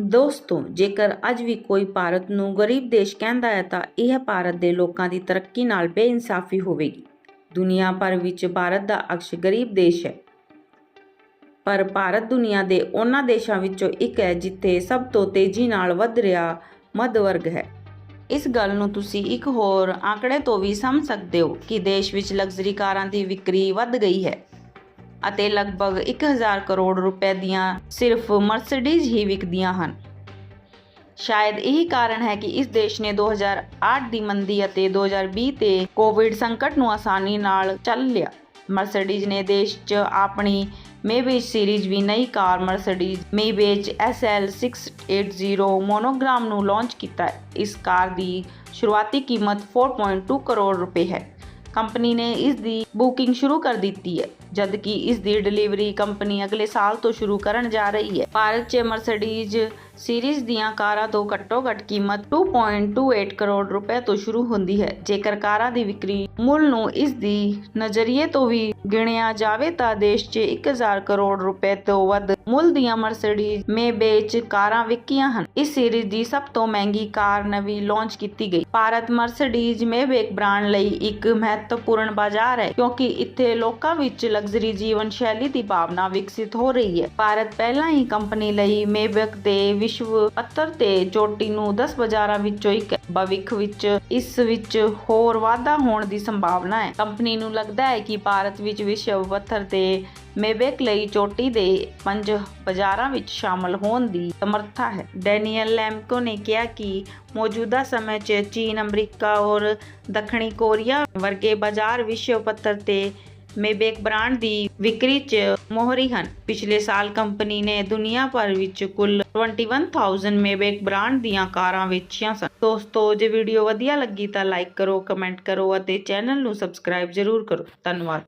ਦੋਸਤੋ, ਜੇਕਰ ਅੱਜ ਵੀ ਕੋਈ ਭਾਰਤ ਨੂੰ ਗਰੀਬ ਦੇਸ਼ ਕਹਿੰਦਾ ਹੈ, ਤਾਂ ਇਹ ਭਾਰਤ ਦੇ ਲੋਕਾਂ ਦੀ ਤਰੱਕੀ ਨਾਲ ਬੇਇਨਸਾਫੀ ਹੋਵੇਗੀ। ਦੁਨੀਆ ਭਰ ਵਿੱਚ ਭਾਰਤ ਦਾ ਅਕਸ਼ ਗਰੀਬ ਦੇਸ਼ ਹੈ। ਪਰ ਭਾਰਤ ਦੁਨੀਆ ਦੇ ਉਹਨਾਂ ਦੇਸ਼ਾਂ ਵਿੱਚੋਂ ਇੱਕ ਹੈ, ਜਿੱਥੇ ਸਭ ਤੋਂ ਤੇਜ਼ੀ ਨਾਲ ਵੱਧ ਰਿਹਾ ਮੱਧ ਵਰਗ ਹੈ। ਇਸ ਗੱਲ ਨੂੰ ਤੁਸੀਂ ਇੱਕ ਹੋਰ ਆંકੜੇ ਤੋਂ ਵੀ ਸਮਝ ਸਕਦੇ ਹੋ ਕਿ ਦੇਸ਼ ਵਿੱਚ ਲਗਜ਼ਰੀ ਕਾਰਾਂ ਦੀ ਵਿਕਰੀ ਵੱਧ ਗਈ ਹੈ। ਅਤੇ ਲਗਭਗ 1000 ਕਰੋੜ ਰੁਪਏ ਦੀਆਂ ਸਿਰਫ ਮਰਸੀਡੀਜ਼ ਹੀ ਵਿਕਦੀਆਂ ਹਨ। ਸ਼ਾਇਦ ਇਹੀ ਕਾਰਨ ਹੈ ਕਿ ਇਸ ਦੇਸ਼ ਨੇ 2008 ਦੀ ਮੰਦੀ ਅਤੇ 2020 ਤੇ ਕੋਵਿਡ ਸੰਕਟ ਨੂੰ ਆਸਾਨੀ ਨਾਲ ਚੱਲ ਲਿਆ। ਮਰਸੀਡੀਜ਼ ਨੇ ਦੇਸ਼ 'ਚ ਆਪਣੀ ਮੇਬੇਜ ਸੀਰੀਜ਼ ਵੀ ਨਈ car Mercedes Maybach SL 680 monogram ਨੂੰ ਲਾਂਚ ਕੀਤਾ ਇਸ ਕਾਰ ਦੀ ਸ਼ੁਰੂਆਤੀ ਕੀਮਤ 4.2 ਕਰੋੜ ਰੁਪਏ ਹੈ। ਕੰਪਨੀ ਨੇ ਇਸ ਦੀ ਬੁਕਿੰਗ ਸ਼ੁਰੂ ਕਰ ਦਿੱਤੀ ਹੈ, ਜਦਕਿ ਇਸ ਦੀ ਡਿਲੀਵਰੀ ਕੰਪਨੀ ਅਗਲੇ ਸਾਲ ਤੋਂ ਸ਼ੁਰੂ ਕਰਨ ਜਾ ਰਹੀ ਹੈ। ਭਾਰਤ 'ਚ ਮਰਸੀਡੀਜ਼ ਸੀਰੀਜ਼ ਦੀਆਂ ਕਾਰਾਂ ਤੋਂ ਘੱਟੋ-ਘੱਟ ਕੀਮਤ 2.28 ਕਰੋੜ ਰੁਪਏ ਤੋਂ ਸ਼ੁਰੂ ਹੁੰਦੀ ਹੈ। ਜੇਕਰ ਕਾਰਾਂ ਦੀ ਵਿਕਰੀ ਮੁੱਲ ਨੂੰ ਇਸ ਦੀ ਨਜ਼ਰੀਏ ਤੋਂ ਵੀ ਗਿਣਿਆ ਜਾਵੇ ਤਾਂ ਦੇਸ਼ 'ਚ 1000 ਕਰੋੜ ਰੁਪਏ ਤੋਂ ਵੱਧ ਮੁੱਲ ਦੀਆਂ ਮਰਸੀਡੀਜ਼ ਮੇਬੇਚ ਕਾਰਾਂ ਵਿਕੀਆਂ ਹਨ। ਇਸ ਸੀਰੀਜ਼ ਦੀ ਸਭ ਤੋਂ ਮਹਿੰਗੀ ਕਾਰ ਨਵੀਂ ਲਾਂਚ ਕੀਤੀ ਗਈ। ਭਾਰਤ ਮਰਸੀਡੀਜ਼ ਮੇਬੇਕ ਬ੍ਰਾਂਡ ਲਈ ਇੱਕ ਮਹੱਤਵਪੂਰਨ ਬਾਜ਼ਾਰ ਹੈ, ਕਿਉਂਕਿ ਇੱਥੇ ਲੋਕਾਂ ਵਿੱਚ ਲਗਜ਼ਰੀ ਜੀਵਨ ਸ਼ੈਲੀ ਦੀ ਭਾਵਨਾ ਵਿਕਸਿਤ ਹੋ ਰਹੀ ਹੈ। ਭਾਰਤ ਪਹਿਲਾਂ ਹੀ ਕੰਪਨੀ ਲਈ ਮੇਬੇਕ ਦੇ ਵਿਸ਼ਵ ਪੱਧਰ ਤੇ ਚੋਟੀ ਨੂੰ 10 ਬਾਜ਼ਾਰਾਂ ਵਿੱਚੋਂ ਇੱਕ ਭਵਿੱਖ ਵਿੱਚ ਇਸ ਵਿੱਚ ਹੋਰ ਵਾਧਾ ਹੋਣ ਦੀ ਸੰਭਾਵਨਾ ਹੈ। ਕੰਪਨੀ ਨੂੰ ਲੱਗਦਾ ਹੈ ਕਿ ਭਾਰਤ ਵਿੱਚ ਵਿਸ਼ਵ ਪੱਧਰ ਤੇ ਮੇਬੇਕ ਲਈ ਚੋਟੀ ਦੇ ਪੰਜ ਬਾਜ਼ਾਰਾਂ ਵਿੱਚ ਸ਼ਾਮਲ ਹੋਣ ਦੀ ਸਮਰੱਥਾ ਹੈ। ਡੈਨੀਅਲ ਲੈਮਕੋ ਨੇ ਕਿਹਾ ਕਿ ਮੌਜੂਦਾ ਸਮੇਂ 'ਚ ਚੀਨ, ਅਮਰੀਕਾ ਔਰ ਦੱਖਣੀ ਕੋਰੀਆ ਵਰਗੇ ਬਾਜ਼ਾਰ ਵਿਸ਼ਵ ਪੱਧਰ ਤੇ ਮੇਬੇਕ ਬ੍ਰਾਂਡ ਦੀ ਵਿਕਰੀ 'ਚ ਮੋਹਰੀ ਹਨ। ਪਿਛਲੇ ਸਾਲ ਕੰਪਨੀ ਨੇ ਦੁਨੀਆ ਭਰ ਵਿੱਚ ਕੁੱਲ 21000 ਮੇਬੇਕ ਬ੍ਰਾਂਡ ਦੀਆਂ ਕਾਰਾਂ ਵੇਚੀਆਂ ਸਨ। ਦੋਸਤੋ, ਜੇ ਵੀਡੀਓ ਵਧੀਆ ਲੱਗੀ ਤਾਂ ਲਾਈਕ ਕਰੋ ਕਮੈਂਟ ਕਰੋ ਅਤੇ ਚੈਨਲ ਨੂੰ ਸਬਸਕ੍ਰਾਈਬ ਜ਼ਰੂਰ ਕਰੋ। ਧੰਨਵਾਦ।